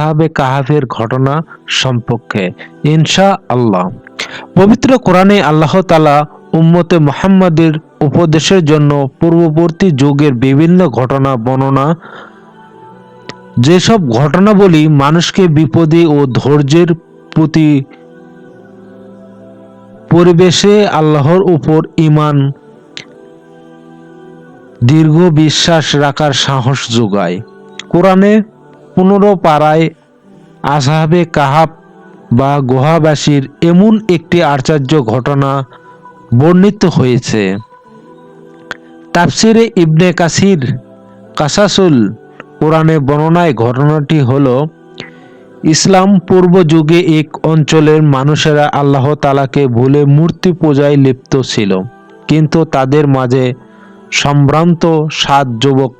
আসহাবে কাহাফের ঘটনা সম্পর্কে ইনশা আল্লাহ পবিত্র কোরআনে আল্লাহ তালা উম্মতে মুহাম্মাদের উপদেশের জন্য পূর্ববর্তী যুগের বিভিন্ন ঘটনা, বর্ণনা, যেসব ঘটনাবলী মানুষকে বিপদে ও ধৈর্যের প্রতি পরিবেশে আল্লাহর উপর ইমান দীর্ঘ বিশ্বাস রাখার সাহস যোগায়। কোরআনে পনেরো পাড়ায় আসাহাবে কাহাব বা গুহাবাসীর এমন একটি আশ্চর্য ঘটনা বর্ণিত হয়েছে। তাফসিরে ইবনে কাসির কাসাসুল কোরআনে বর্ণনায় ঘটনাটি হল, ইসলাম পূর্ব যুগে এক অঞ্চলের মানুষেরা আল্লাহ তালাকে ভুলে মূর্তি পূজায় লিপ্ত ছিল। কিন্তু তাদের মাঝে সম্ভ্রান্ত সাত যুবক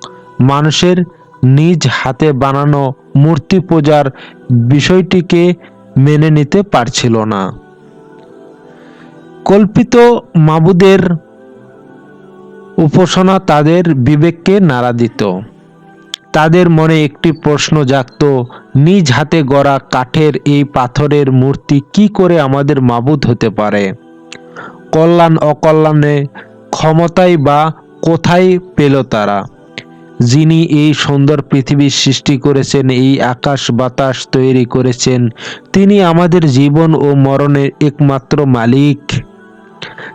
মানুষের নিজ হাতে বানানো মূর্তি পূজার বিষয়টিকে মেনে নিতে পারছিল না। কল্পিত মাবুদের উপাসনা তাদের বিবেককে নাড়া দিত। তাদের মনে একটি প্রশ্ন জাগত, নিজ হাতে গড়া কাঠের এই পাথরের মূর্তি কি করে আমাদের মাবুদ হতে পারে? কল্যাণ অকল্যাণে ক্ষমতাই বা কোথায় পেল তারা? যিনি এই সুন্দর পৃথিবীর সৃষ্টি করেছেন, এই আকাশ বাতাস তৈরি করেছেন, তিনি আমাদের জীবন ও মরণের একমাত্র মালিক।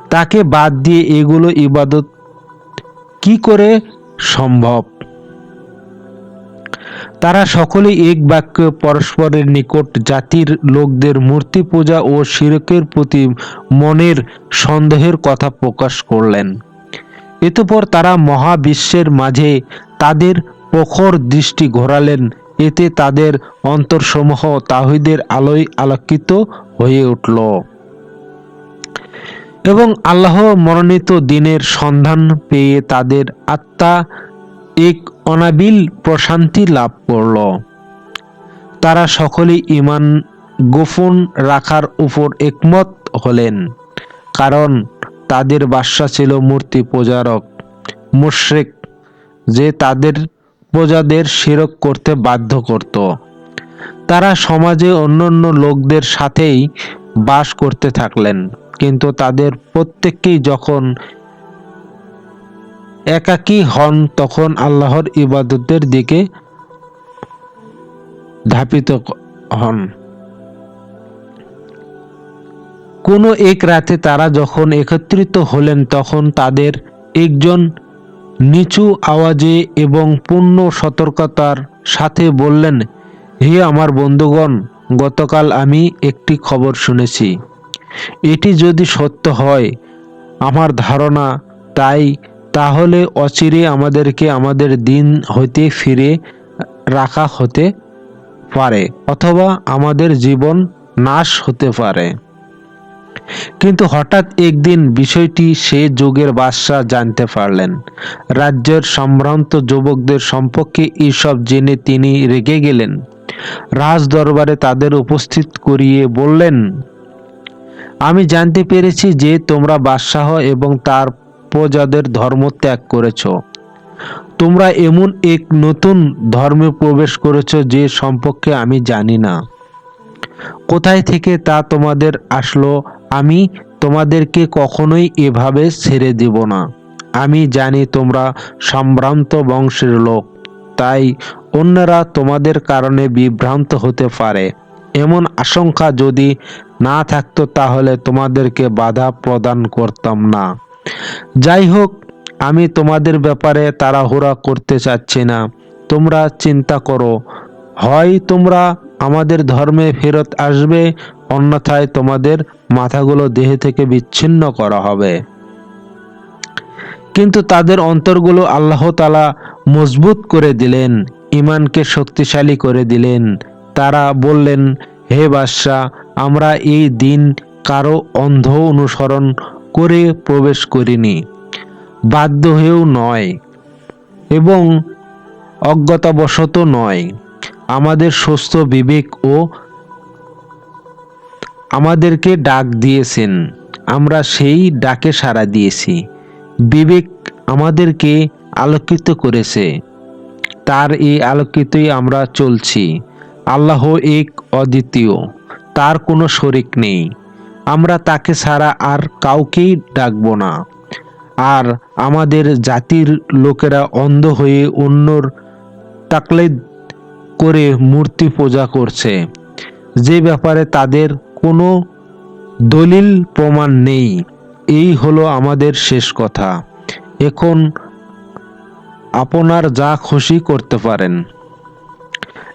তাকে বাদ দিয়ে এগুলো ইবাদত কি করে সম্ভব? তারা সকলেই এক বাক্য পরস্পরের নিকট জাতির লোকদের মূর্তি পূজা ও শিরকের প্রতি মনের সন্দেহের কথা প্রকাশ করলেন। এতপর তারা মহাবিশ্বের মাঝে তাদের প্রখর দৃষ্টি ঘোরালেন। এতে তাদের অন্তরসমূহ তাহিদের আলোয় আলোকিত হয়ে উঠল। এবং আল্লাহ মনোনীত দিনের সন্ধান পেয়ে তাদের আত্মা এক অনাবিল প্রশান্তি লাভ করল। তারা সকলেই ইমান গোপন রাখার উপর একমত হলেন। কারণ তাদের বাসা ছিল মূর্তি পূজারক মুশরিক যে তাদের প্রজাদের শিরক করতে বাধ্য করত। তারা সমাজে অন্যান্য লোকদের সাথেই বাস করতে থাকলেন। কিন্তু তাদের প্রত্যেককেই যখন একাকী হন, তখন আল্লাহর ইবাদতের দিকে ধাপিত হন। কোনো এক রাতে তারা যখন একত্রিত হলেন, তখন তাদের একজন নিচু আওয়াজে এবং পূর্ণ সতর্কতার সাথে বললেন, হে আমার বন্ধুগণ, গতকাল আমি একটি খবর শুনেছি। এটি যদি সত্য হয় আমার ধারণা তাই, তাহলে অচিরে আমাদেরকে আমাদের দিন হইতে ফিরে রাখা হতে পারে, অথবা আমাদের জীবন নাশ হতে পারে। কিন্তু হঠাৎ একদিন বিষয়টি সে যুগের বাদশাহ জানতে পারলেন। রাজ্যের সম্ভ্রান্ত যুবকদের সম্পর্কে এইসব জেনে তিনি রেগে গেলেন। রাজ দরবারে তাদের উপস্থিত করিয়ে বললেন, আমি জানতে পেরেছি যে তোমরা বাদশাহ এবং তার প্রজাদের ধর্ম ত্যাগ করেছ। তোমরা এমন এক নতুন ধর্মে প্রবেশ করেছ যে সম্পর্কে আমি জানি না। কোথায় থেকে তা তোমাদের আসলো আমি তোমাদেরকে কখনোই এভাবে ছেড়ে দিব না। আমি জানি তোমরা সম্ভ্রান্ত বংশের লোক, তাই অন্যরা তোমাদের কারণে বিভ্রান্ত হতে পারে। এমন আশঙ্কা যদি না থাকতো তাহলে তোমাদেরকে বাধা প্রদান করতাম না। যাই হোক আমি তোমাদের ব্যাপারে তাড়াহুড়া করতে চাচ্ছি না। তোমরা চিন্তা করো, হয় তোমরা আমাদের ধর্মে ফেরত আসবে, অন্যথায় তোমাদের মাথাগুলো দেহ থেকে বিচ্ছিন্ন করা হবে। কিন্তু তাদের অন্তরগুলো আল্লাহ তালা মজবুত করে দিলেন ইমানকে শক্তিশালী করে দিলেন। তারা বললেন, হে বাদশাহ, আমরা এই দিন কারও অন্ধ অনুসরণ করে প্রবেশ করিনি, বাধ্য হয়েও নয় এবং অজ্ঞতাবশত নয়। আমাদের সুস্থ বিবেক ও আমাদেরকে ডাক দিয়েছেন, আমরা সেই ডাকে সাড়া দিয়েছি। বিবেক আমাদেরকে আলোকিত করেছে। তার এই আলোকিতই আমরা চলছি। আল্লাহ এক অদ্বিতীয়, তার কোনো শরিক নেই। আমরা তাকে ছাড়া আর কাউকেই ডাকবো না। আর আমাদের জাতির লোকেরা অন্ধ হয়ে অন্যর তাকলিদ করে মূর্তি পূজা করছে। যে ব্যাপারে তাদের কোনো দলিল প্রমাণ নেই। এই হলো আমাদের শেষ কথা। এখন আপনার যা খুশি করতে পারেন।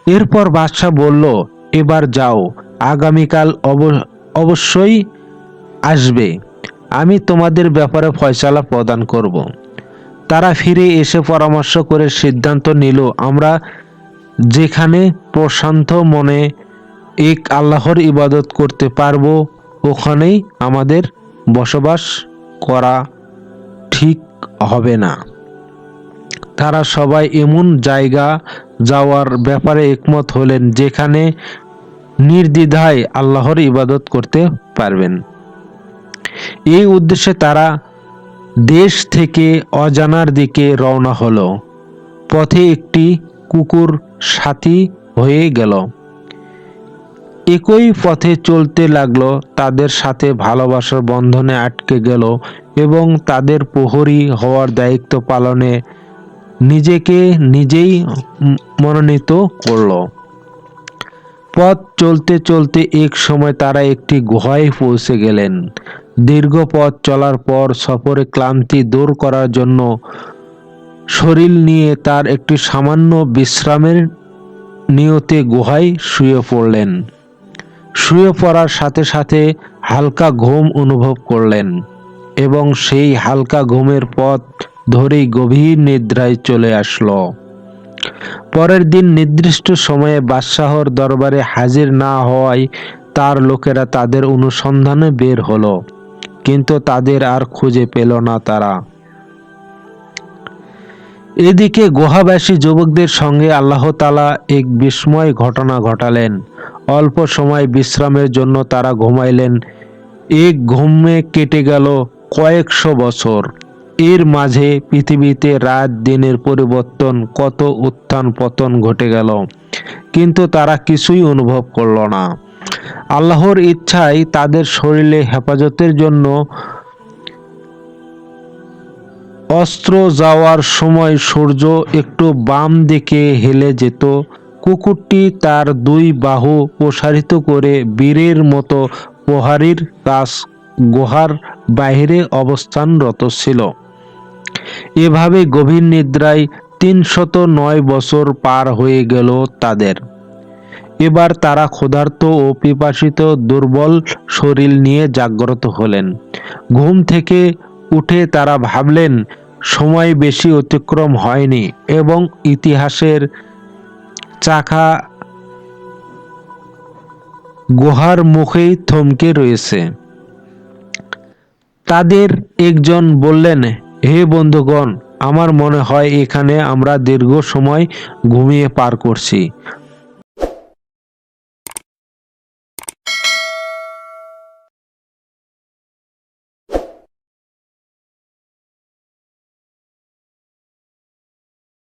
এরপর বাদশাহ বলল, এবার যাও, আগামীকাল অব- অবশ্যই আসবে। আমি তোমাদের ব্যাপারে ফয়সালা প্রদান করব। তারা ফিরে এসে পরামর্শ করে সিদ্ধান্ত নিল, আমরা যেখানে প্রশান্ত মনে এক আল্লাহর ইবাদত করতে পারব, ওখানেই আমাদের বসবাস করা ঠিক হবে না। তারা সবাই এমন জায়গা যাওয়ার ব্যাপারে একমত হলেন যেখানে নির্দ্বিধায় আল্লাহর ইবাদত করতে পারবেন। এই উদ্দেশ্যে তারা দেশ থেকে অজানার দিকে রওনা হলো। পথে একটি কুকুর সাথী হয়ে গেল। একই পথে চলতে লাগল, তাদের সাথে ভালোবাসার বন্ধনে আটকে গেল এবং তাদের প্রহরী হওয়ার দায়িত্ব পালনে নিজেকে নিজেই মনোনীত করল। পথ চলতে চলতে এক সময় তারা একটি গুহায় পৌঁছে গেলেন। দীর্ঘ পথ চলার পর সফরে ক্লান্তি দূর করার জন্য শরীর নিয়ে তার একটি সামান্য বিশ্রামের নিয়তে গুহায় শুয়ে পড়লেন। শুয়ে পড়ার সাথে সাথে হালকা ঘুম অনুভব করলেন এবং সেই হালকা ঘুমের পথ ধরেই গভীর নিদ্রায় চলে আসলো। পরের দিন নির্দিষ্ট সময়ে বাদশাহর দরবারে হাজির না হওয়ায় তার লোকেরা তাদের অনুসন্ধানে বের হলো, কিন্তু তাদের আর খুঁজে পেল না তারা। এদিকে গুহাবাসী যুবকদের সঙ্গে আল্লাহ তালা এক বিস্ময় ঘটনা ঘটালেন। অল্প সময় বিশ্রামের জন্য তারা ঘুমাইলেন। এক ঘুমে কেটে গেল কয়েকশো বছর। এর মাঝে পৃথিবীতে রাত দিনের পরিবর্তন কত উত্থান পতন ঘটে গেল, কিন্তু তারা কিছুই অনুভব করল না। আল্লাহর ইচ্ছায় তাদের শরীরে হেফাজতের জন্য অস্ত্র যাওয়ার সময় সূর্য একটু বাম দিকে হেলে যেত কুকুরটি তার দুই বাহু প্রসারিত করে বীরের মতো প্রহারীর কাজ গুহার বাইরে অবস্থানরত ছিল। এভাবে গভীর নিদ্রায় তিনশত নয় বছর পার হয়ে গেল তাদের। এবার তারা ক্ষুধার্ত ও পিপাসিত দুর্বল শরীর নিয়ে জাগ্রত হলেন। ঘুম থেকে উঠে তারা ভাবলেন, সময় বেশি অতিক্রম হয়নি এবং ইতিহাসের চাকা গুহার মুখেই থমকে রয়েছে। তাদের একজন বললেন, হে বন্ধুগণ, আমার মনে হয় এখানে আমরা দীর্ঘ সময় ঘুমিয়ে পার করছি।